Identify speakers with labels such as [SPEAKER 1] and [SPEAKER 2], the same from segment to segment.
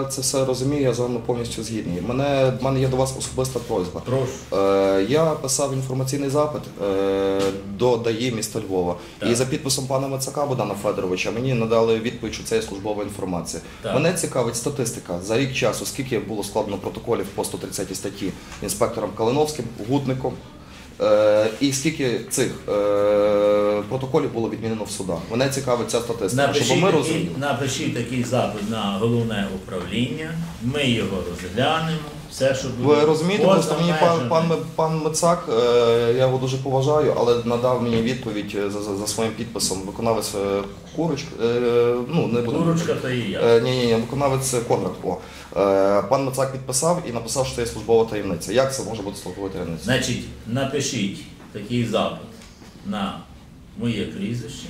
[SPEAKER 1] я це все розумію, я з вами повністю згідний. Мене, в мене є до вас особиста просьба.
[SPEAKER 2] Прошу.
[SPEAKER 1] Е, я писав інформаційний запит е, до ДАІ міста Львова.
[SPEAKER 2] Так.
[SPEAKER 1] І за підписом пана Мацака Богдана Федоровича мені надали відповідь, що це є службова інформація.
[SPEAKER 2] Так.
[SPEAKER 1] Мене цікавить статистика за рік часу, скільки було складено протоколів по 130 статті інспектором Калиновським, Гутником. Е, і скільки цих е, протоколів було відмінено в судах? Мене цікавить ця статистика, щоб ми
[SPEAKER 2] такий,
[SPEAKER 1] розуміли.
[SPEAKER 2] напишіть такий запит на головне управління, ми його розглянемо, все, що буде.
[SPEAKER 1] Ви розумієте, просто мені пан, пан, Ме- пан Мицак, е, я його дуже поважаю, але надав мені відповідь е, за, за, за своїм підписом. Виконавець е, Курочка, е, ну не буду.
[SPEAKER 2] Курочка то і я.
[SPEAKER 1] Е, ні, ні, ні, виконавець Конрад. О. Е, пан Мицак підписав і написав, що це є службова таємниця. Як це може бути службова таємниця?
[SPEAKER 2] Значить, напишіть такий запит на моє прізвище.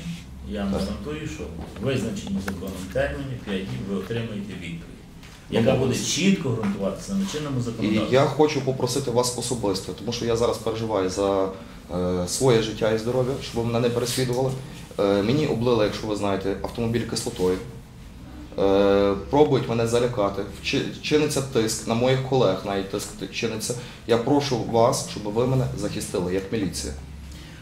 [SPEAKER 2] Я вам гарантую, що в визначені законом терміні 5 днів ви отримаєте відповідь, яка буде чітко ґрунтуватися на чинному
[SPEAKER 1] І
[SPEAKER 2] законодавстві.
[SPEAKER 1] я хочу попросити вас особисто, тому що я зараз переживаю за е, своє життя і здоров'я, щоб ви мене не переслідували. Е, мені облили, якщо ви знаєте, автомобіль кислотою. Е, пробують мене залякати, чиниться тиск на моїх колег, навіть тиск чиниться. Я прошу вас, щоб ви мене захистили як міліція.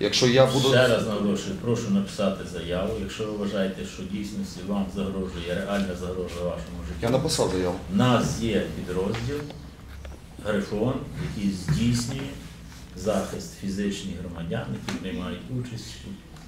[SPEAKER 1] Якщо я буду
[SPEAKER 2] Ще раз наголошую, прошу написати заяву, якщо ви вважаєте, що дійсності вам загрожує реальна загрожа вашому життю.
[SPEAKER 1] я написав заяву.
[SPEAKER 2] У нас є підрозділ Грифон, який здійснює захист фізичних громадян, які приймають участь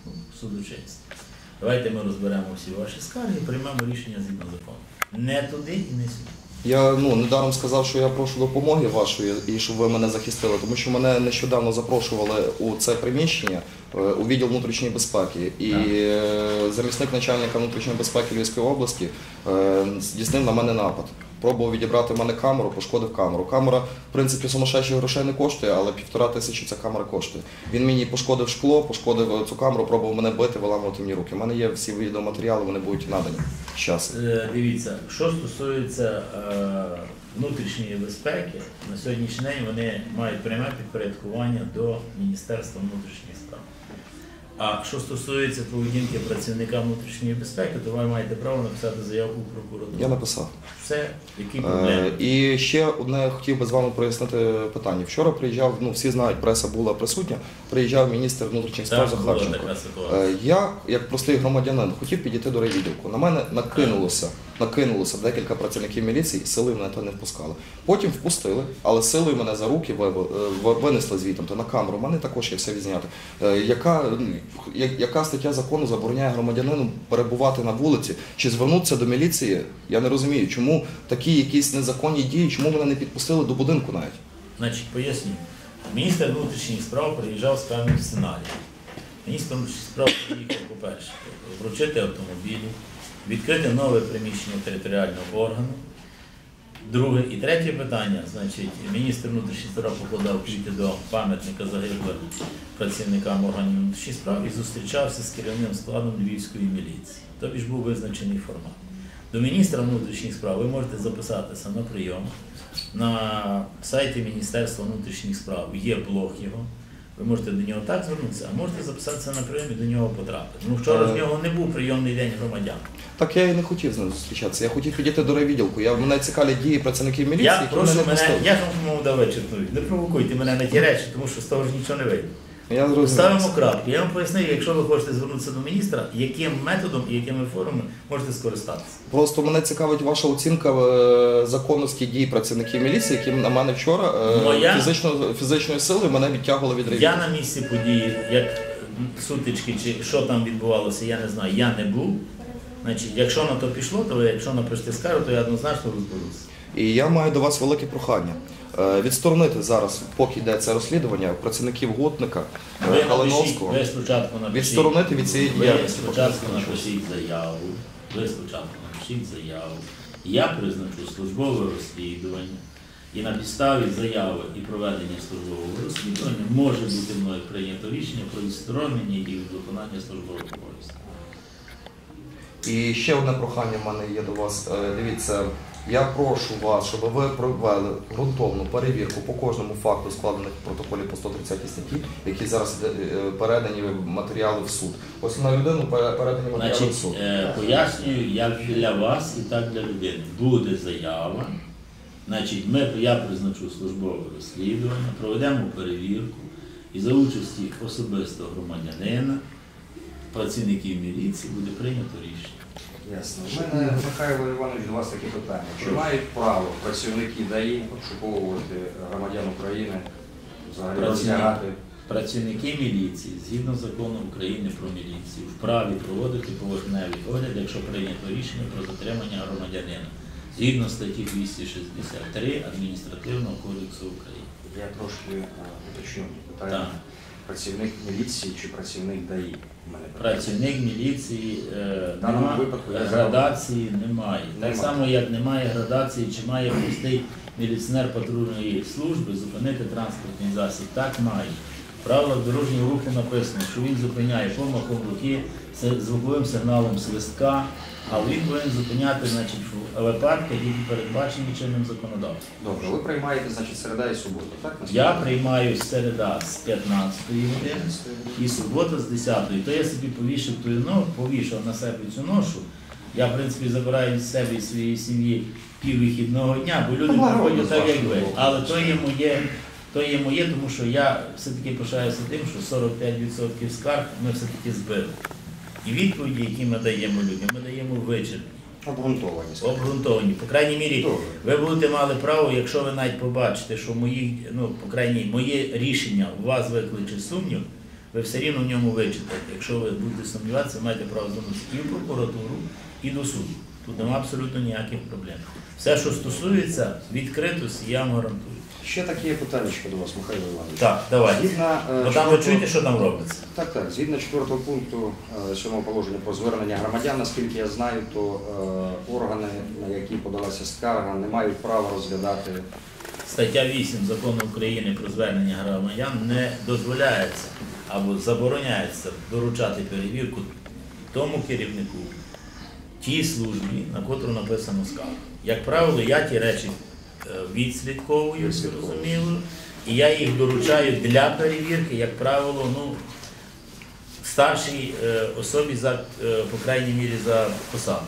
[SPEAKER 2] у судочинстві. Давайте ми розберемо всі ваші скарги і приймемо рішення згідно закону. Не туди і не сюди.
[SPEAKER 1] Я ну недаром сказав, що я прошу допомоги вашої і щоб ви мене захистили, тому що мене нещодавно запрошували у це приміщення е, у відділ внутрішньої безпеки. І е, замісник начальника внутрішньої безпеки Львівської області е, здійснив на мене напад. Пробував відібрати в мене камеру, пошкодив камеру. Камера, в принципі, сумасшедших грошей не коштує, але півтора тисячі ця камера коштує. Він мені пошкодив шкло, пошкодив цю камеру, пробував мене бити, виламувати мені руки. У мене є всі відеоматеріали, вони будуть надані зараз.
[SPEAKER 2] Е, Дивіться, що стосується е, внутрішньої безпеки, на сьогоднішній день вони мають пряме підпорядкування до Міністерства внутрішніх справ. А що стосується поведінки працівника внутрішньої безпеки, то ви маєте право написати заяву у прокуратуру.
[SPEAKER 1] Я написав.
[SPEAKER 2] Все, які
[SPEAKER 1] Е,
[SPEAKER 2] проблеми?
[SPEAKER 1] І ще одне хотів би з вами прояснити питання. Вчора приїжджав, ну всі знають, преса була присутня. Приїжджав міністр внутрішніх справ
[SPEAKER 2] Так, була
[SPEAKER 1] Захарченко.
[SPEAKER 2] така ситуація.
[SPEAKER 1] Е, Я, як простий громадянин, хотів підійти до райвідділку. На мене накинулося, накинулося декілька працівників міліції, сили мене то не впускали. Потім впустили, але силою мене за руки е, винесли звітом, то на камеру. У мене також є все відзняти. Е, Яка, ну, я- яка стаття закону забороняє громадянину перебувати на вулиці чи звернутися до міліції? Я не розумію, чому такі якісь незаконні дії, чому мене не підпустили до будинку навіть.
[SPEAKER 2] Значить, поясню. Міністр внутрішніх справ приїжджав з певним сценарієм. Міністр внутрішніх справ приїхав, по-перше, вручити автомобілі, відкрити нове приміщення територіального органу. Друге і третє питання, значить, міністр внутрішніх справ покладав квіти до пам'ятника загиблим працівникам органів внутрішніх справ і зустрічався з керівним складом Львівської міліції. Тобі ж був визначений формат. До міністра внутрішніх справ ви можете записатися на прийом. На сайті Міністерства внутрішніх справ є блог його. Ви можете до нього так звернутися, а можете записатися на прийом і до нього потрапити. Ну вчора в нього не був прийомний день громадян.
[SPEAKER 1] Так я і не хотів з ним зустрічатися. Я хотів підійти до райвідділку. Я мене цікавлять дії працівників міліції,
[SPEAKER 2] Я
[SPEAKER 1] які
[SPEAKER 2] прошу
[SPEAKER 1] мене
[SPEAKER 2] мене, я вам дав вичерпнути. Не провокуйте мене на ті речі, тому що з того ж нічого не вийде.
[SPEAKER 1] Я зрозумів.
[SPEAKER 2] Ставимо крапку. Я вам пояснив, якщо ви хочете звернутися до міністра, яким методом і якими формами можете скористатися.
[SPEAKER 1] Просто мене цікавить ваша оцінка е, законності дій працівників міліції, які на мене вчора е,
[SPEAKER 2] Моя?
[SPEAKER 1] фізично, фізичною силою мене відтягували від райвідділку.
[SPEAKER 2] Я на місці події, як сутички чи що там відбувалося, я не знаю, я не був. Значить, якщо на то пішло, то якщо напишете скаргу, то я однозначно розберуся.
[SPEAKER 1] І я маю до вас велике прохання. Е, Відсторонити зараз, поки йде це розслідування, працівників Готника, е,
[SPEAKER 2] напишіть,
[SPEAKER 1] Калиновського.
[SPEAKER 2] ви спочатку напишіть.
[SPEAKER 1] Відсторонити від цієї
[SPEAKER 2] Ви
[SPEAKER 1] діяльності,
[SPEAKER 2] спочатку напишіть заяву. Ви спочатку напишіть заяву. Я призначу службове розслідування. І на підставі заяви і проведення службового розслідування може бути мною прийнято рішення про відсторонення і виконання службових обов'язків.
[SPEAKER 1] І ще одне прохання в мене є до вас. Е, Дивіться, Я прошу вас, щоб ви провели ґрунтовну перевірку по кожному факту складених в протоколі по 130 статті, які зараз е, е, передані матеріали в суд. Ось на людину передані матеріали в суд.
[SPEAKER 2] е, пояснюю, як для вас і так для людини. Буде заява. Значить, ми, я призначу службове розслідування, проведемо перевірку і за участі особисто громадянина, працівників міліції буде прийнято рішення.
[SPEAKER 3] Ясно. У мене, Михайло Іванович, до вас таке питання. Чи мають право працівники ДАІ обшуковувати громадян України, взагалі розтягати?
[SPEAKER 2] Працівники міліції, згідно закону України про міліцію, вправі проводити поверхневий огляд, якщо прийнято рішення про затримання громадянина, згідно статті 263 Адміністративного кодексу України.
[SPEAKER 3] Я трошки е, уточню питання.
[SPEAKER 2] Так.
[SPEAKER 3] Працівник міліції чи працівник ДАІ?
[SPEAKER 2] Працівник міліції е,
[SPEAKER 3] В даному
[SPEAKER 2] нема-
[SPEAKER 3] випадку я
[SPEAKER 2] градації немає. Так
[SPEAKER 3] Нема.
[SPEAKER 2] само, як немає градації, чи має простий міліціонер патрульної служби зупинити транспортний засіб. Так має. Правило дорожнього руху написано, що він зупиняє помахом руки, звуковим сигналом свистка, але він повинен зупиняти значить, в випадках, які передбачені чинним законодавством.
[SPEAKER 3] Добре, ви приймаєте, значить, середа і субота, так?
[SPEAKER 2] Я приймаю середа з 15 години. І субота з 10-ї, то я собі повішав ту ну, повішав на себе цю ношу. Я, в принципі, забираю від себе і своєї сім'ї пів вихідного дня, бо люди
[SPEAKER 3] Ну,
[SPEAKER 2] приходять так, як ви. Але то є моє, то є моє, тому що я все-таки пишаюся тим, що 45% скарг ми все-таки збили. І відповіді, які ми даємо людям, ми даємо вичерпні,
[SPEAKER 3] Обґрунтовані.
[SPEAKER 2] обґрунтовані. По крайній мірі, ви будете мали право, якщо ви навіть побачите, що мої, ну, по крайній, моє рішення у вас викличе сумнів, ви все рівно в ньому вичитаєте. Якщо ви будете сумніватися, ви маєте право звернутися і в прокуратуру, і до суду. Тут немає абсолютно ніяких проблем. Все, що стосується відкритості, я вам гарантую.
[SPEAKER 3] Ще таке питання до вас, Михайло Іванович.
[SPEAKER 2] Так, давай.
[SPEAKER 3] Згідно, е,
[SPEAKER 2] Бо там ви чуєте, що там робиться?
[SPEAKER 3] Так, так. Згідно четвертого пункту е, сьомого положення про звернення громадян, наскільки я знаю, то е, органи, на які подалася скарга, не мають права розглядати.
[SPEAKER 2] Стаття 8 закону України про звернення громадян не дозволяється або забороняється доручати перевірку тому керівнику, тій службі, на котру написано скарга. Як правило, я ті речі е, відслідковую,
[SPEAKER 3] Відслідковую.
[SPEAKER 2] зрозуміло, і я їх доручаю для перевірки, як правило, ну, старшій е, особі за, е, по крайній мірі за посаду.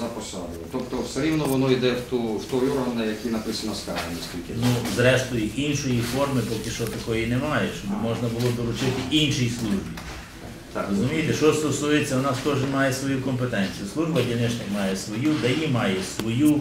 [SPEAKER 3] За посадою. Тобто все рівно воно йде в ту в той орган, на який написано скарга, наскільки
[SPEAKER 2] Ну, зрештою, іншої форми поки що такої немає, щоб можна було доручити іншій службі.
[SPEAKER 3] Так.
[SPEAKER 2] Розумієте, що стосується, у нас кожен має свою компетенцію. Служба дільничник має свою, ДАІ має свою.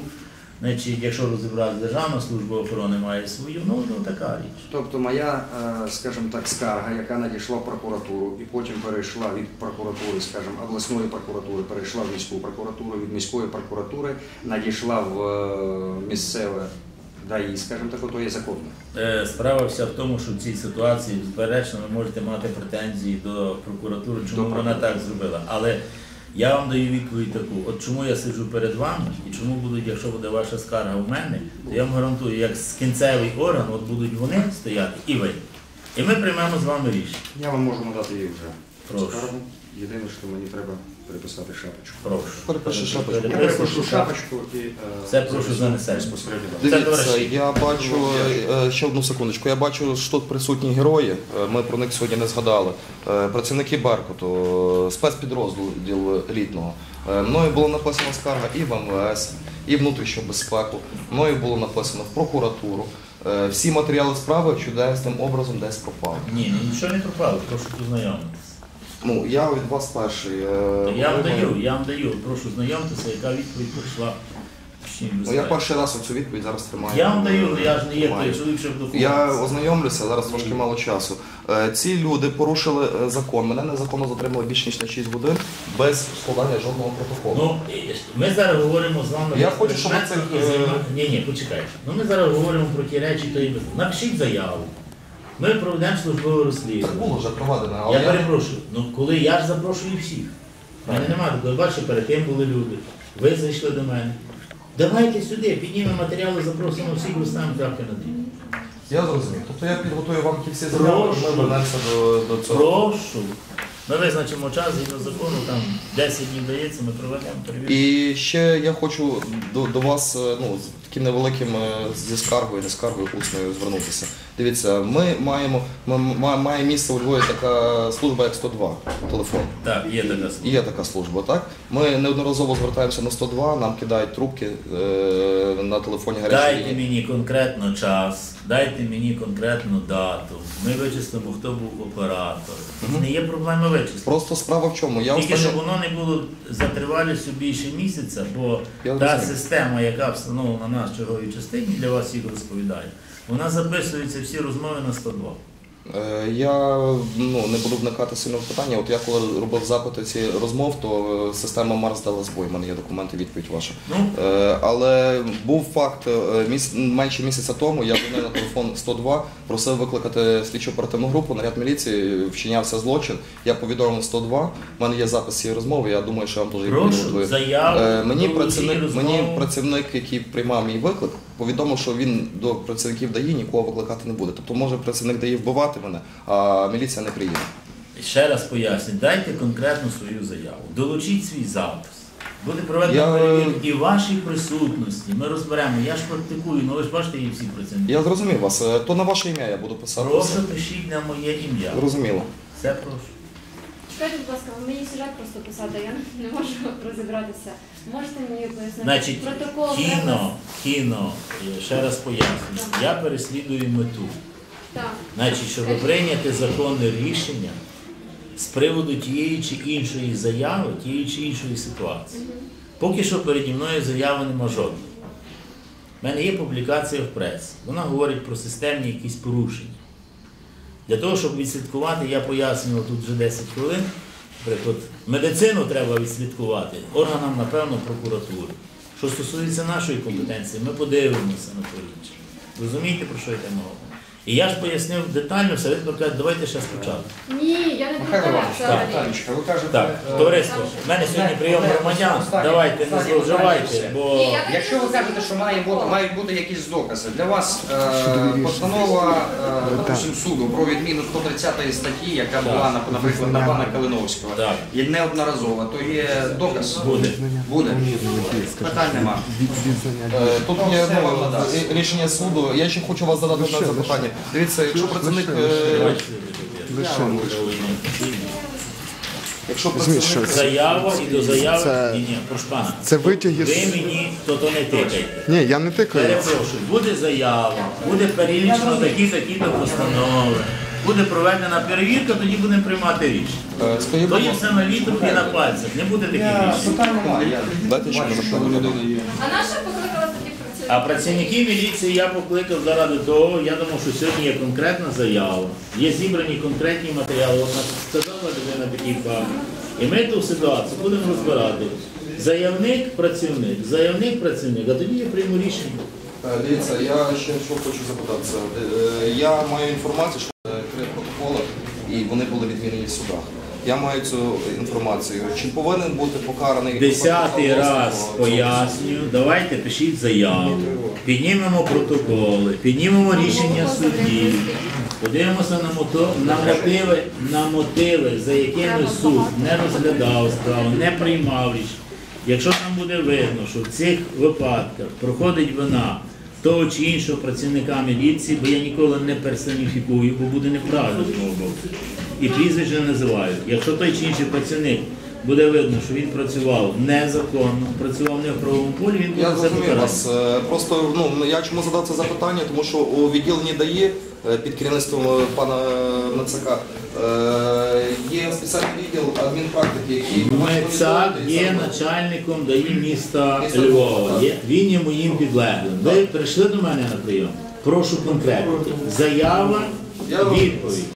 [SPEAKER 2] Значить, якщо розібрати Державна служба охорони має свою, ну, ну така річ.
[SPEAKER 3] Тобто моя, е, скажімо так, скарга, яка надійшла в прокуратуру і потім перейшла від прокуратури, скажімо, обласної прокуратури, перейшла в міську прокуратуру, від міської прокуратури надійшла в е, місцеве ДАІ, скажімо так, то є законно.
[SPEAKER 2] Е, Справа вся в тому, що в цій ситуації, безперечно, ви можете мати претензії до прокуратури, чому
[SPEAKER 3] До
[SPEAKER 2] вона так зробила. Але я вам даю відповідь таку: от чому я сиджу перед вами, і чому будуть, якщо буде ваша скарга в мене, то я вам гарантую, як кінцевий орган, от будуть вони стояти і ви. І ми приймемо з вами рішення.
[SPEAKER 3] Я вам можу надати її вже
[SPEAKER 2] Прошу.
[SPEAKER 3] Єдине, що мені треба переписати шапочку.
[SPEAKER 2] Прошу.
[SPEAKER 1] Перепиши шапочку.
[SPEAKER 3] Я перепишу
[SPEAKER 2] шапочку.
[SPEAKER 3] і е,
[SPEAKER 2] Це прошу занесеш.
[SPEAKER 3] безпосередньо.
[SPEAKER 1] Дивіться, я бачу е, ще одну секундочку. Я бачу, що тут присутні герої. е, Ми про них сьогодні не згадали. Е, Працівники Беркуту, е, спецпідрозділ літного. Е, Мною було написано скарга і в МВС, і внутрішню безпеку. Мною було написано в прокуратуру. Е, Всі матеріали справи чудесним образом десь пропали.
[SPEAKER 2] Ні, ні, нічого не пропало, прошу познайомитися.
[SPEAKER 1] Ну я від вас перший. е,
[SPEAKER 2] Я вам даю, я вам даю, прошу знайомитися, яка відповідь прийшла. Точніше,
[SPEAKER 1] Ну, я перший раз оцю відповідь зараз тримаю.
[SPEAKER 2] Я вам даю, але я ж не є той
[SPEAKER 1] Тримаю.
[SPEAKER 2] чоловік, щоб
[SPEAKER 1] Я ознайомлюся, зараз трошки мало часу. Е, Ці люди порушили е, закон. Мене незаконно затримали більш ніж на 6 годин без складання жодного протоколу.
[SPEAKER 2] Ну, і- ми зараз говоримо з вами.
[SPEAKER 1] Я хочу, щоб
[SPEAKER 2] предмети,
[SPEAKER 1] це, е,
[SPEAKER 2] займа- Ні, ні, почекайте. Ну ми зараз говоримо про ті речі, то і ви. Напишіть заяву. Ми проведемо службове
[SPEAKER 1] Так
[SPEAKER 2] розслідування.
[SPEAKER 1] було вже проведено, але
[SPEAKER 2] Я
[SPEAKER 1] я,
[SPEAKER 2] перепрошую. Ну коли я ж запрошую всіх. У мене немає такого. Бачите, перед тим були люди. Ви зайшли до мене. Давайте сюди, піднімемо матеріали, запросимо всіх, розставимо крапки на дві.
[SPEAKER 1] я зрозумів. Тобто я підготую вам ті всі заяви,
[SPEAKER 2] Прошу.
[SPEAKER 1] ми вернемося до, до цього.
[SPEAKER 2] Прошу. Ми визначимо час згідно закону, там 10 днів дається, ми проведемо перевірку.
[SPEAKER 1] І ще я хочу до, до вас е, ну, з таким невеликим зі скаргою, не скаргою усною звернутися. Дивіться, ми маємо ми має місце у Львові така служба, як 102 телефон.
[SPEAKER 2] Так, є така служба.
[SPEAKER 1] Є така служба, так? Ми неодноразово звертаємося на 102, нам кидають трубки е, на телефоні гарячої
[SPEAKER 2] Дайте мені конкретно час, дайте мені конкретну дату. Ми вичислимо, хто був оператор. Не є проблеми вичислити.
[SPEAKER 1] Просто справа в чому? Я
[SPEAKER 2] Тільки щоб воно не було за тривалістю більше місяця, бо
[SPEAKER 1] Я
[SPEAKER 2] та
[SPEAKER 1] розумію.
[SPEAKER 2] система, яка встановлена на нас в черговій частині, для вас їх розповідає, вона записується всі розмови на 102.
[SPEAKER 1] Е, Я ну, не буду вникати сильно в питання. От я коли робив запити ці розмов, то е, система Марс дала збой. У мене є документи, відповідь ваша.
[SPEAKER 2] Ну,
[SPEAKER 1] Е, Але був факт менше місяця тому. Я дзвонив на телефон 102, просив викликати слідчо оперативну групу, наряд міліції, вчинявся злочин. Я повідомив 102. У мене є запис цієї розмови. Я думаю, що я вам дуже
[SPEAKER 2] прошу, заяву,
[SPEAKER 1] Мені працівник, мені працівник, який приймав мій виклик, повідомив, що він до працівників ДАІ нікого викликати не буде. Тобто може працівник ДАІ вбивати мене, а міліція не приїде.
[SPEAKER 2] Ще раз поясню, дайте конкретну свою заяву, долучіть свій запис. Буде проведена
[SPEAKER 1] Я-
[SPEAKER 2] перевірка і вашій присутності. Ми розберемо. Я ж практикую, ну ви ж бачите, є всі працівники.
[SPEAKER 1] Я зрозумів вас. Е, То на ваше ім'я я буду писати.
[SPEAKER 2] Прошу пишіть на моє ім'я.
[SPEAKER 1] Зрозуміло.
[SPEAKER 2] Все прошу.
[SPEAKER 4] Чекайте, будь ласка, ви мені сюжет просто писати, я не можу розібратися. Можете мені пояснити?
[SPEAKER 2] Значить,
[SPEAKER 4] Протокол
[SPEAKER 2] кіно, кіно, ще раз пояснюю, я переслідую мету.
[SPEAKER 4] Так.
[SPEAKER 2] Значить, щоб прийняти законне рішення з приводу тієї чи іншої заяви, тієї чи іншої ситуації. Поки що переді мною заяви нема жодної. У мене є публікація в пресі. Вона говорить про системні якісь порушення. Для того, щоб відслідкувати, я пояснював тут вже 10 хвилин. Наприклад, медицину треба відслідкувати органам, напевно, прокуратури. Що стосується нашої компетенції, ми подивимося на інше. Розумієте, про що йде мова? І я ж пояснив детально, все, тепер кажете, давайте ще спочатку.
[SPEAKER 4] Ні, я не
[SPEAKER 3] Михайло Іванович,
[SPEAKER 4] взагалі.
[SPEAKER 3] Танечка, ви кажете,
[SPEAKER 2] Так,
[SPEAKER 3] е,
[SPEAKER 2] товариство, в мене сьогодні прийом громадян, давайте не зловживайте, бо
[SPEAKER 4] Ні, я
[SPEAKER 3] Якщо ви кажете, що має бути, мають бути якісь докази, для вас е, постанова е, допустим, суду про відміну 130 статті, яка була, нап- наприклад, на пана Калиновського,
[SPEAKER 2] Так.
[SPEAKER 3] є неодноразова, то є доказ?
[SPEAKER 2] буде.
[SPEAKER 3] Буде. Питань нема.
[SPEAKER 1] Е, Тут є ну, рішення суду. Я ще хочу вас задати одне запитання. Дивіться, якщо працівник, е, якщо працівник
[SPEAKER 2] Заява і до заяви.
[SPEAKER 5] Це-
[SPEAKER 2] Ні, ні, прошу пана.
[SPEAKER 5] Це витяги
[SPEAKER 2] Ви
[SPEAKER 5] з.
[SPEAKER 2] мені то, то не тикайте.
[SPEAKER 5] Ні, я не тикаю.
[SPEAKER 2] Перепрошую, буде заява, буде перелічено такі такі то постанови, буде проведена перевірка, тоді будемо приймати рішення.
[SPEAKER 1] е, скажіть,
[SPEAKER 2] То
[SPEAKER 1] будь
[SPEAKER 2] є
[SPEAKER 1] ласка,
[SPEAKER 2] все на літру і на пальцях, не буде таких рішень.
[SPEAKER 1] Дайте ще
[SPEAKER 3] що
[SPEAKER 1] запитання.
[SPEAKER 4] А наша тоді?
[SPEAKER 2] А працівників міліції я покликав заради того, я думав, що сьогодні є конкретна заява, є зібрані конкретні матеріали, от нас сказала людина такий факт. І ми ту ситуацію будемо розбирати. Заявник, працівник, заявник, працівник, а тоді я прийму рішення.
[SPEAKER 1] Е, Дивіться, я ще що хочу запитатися. Е, Я маю інформацію, що е, три протоколи і вони були відмінені в судах. Я маю цю інформацію. Чи повинен бути покараний
[SPEAKER 2] Десятий раз пояснюю, давайте пишіть заяву, піднімемо протоколи, піднімемо рішення суддів, подивимося на, мото, на мотиви, на мотиви, за якими суд не розглядав справу, не приймав рішення. Якщо там буде видно, що в цих випадках проходить вина того чи іншого працівника міліції, бо я ніколи не персоніфікую, бо буде неправильно з мого боку. І прізвище не називаю. Якщо той чи інший працівник буде видно, що він працював незаконно, працював не в правовому полі, він буде
[SPEAKER 1] Я зрозумів вас. Е, Просто ну я чому задав це запитання, тому що у відділенні ДАІ е, під керівництвом е, пана Нацака е, є спеціальний відділ адмінпрактики, який
[SPEAKER 2] Мецак є начальником ДАІ міста Львова. Є- Він є моїм підлеглим. Ви прийшли до мене на прийом. Прошу конкретно. Заява, відповідь.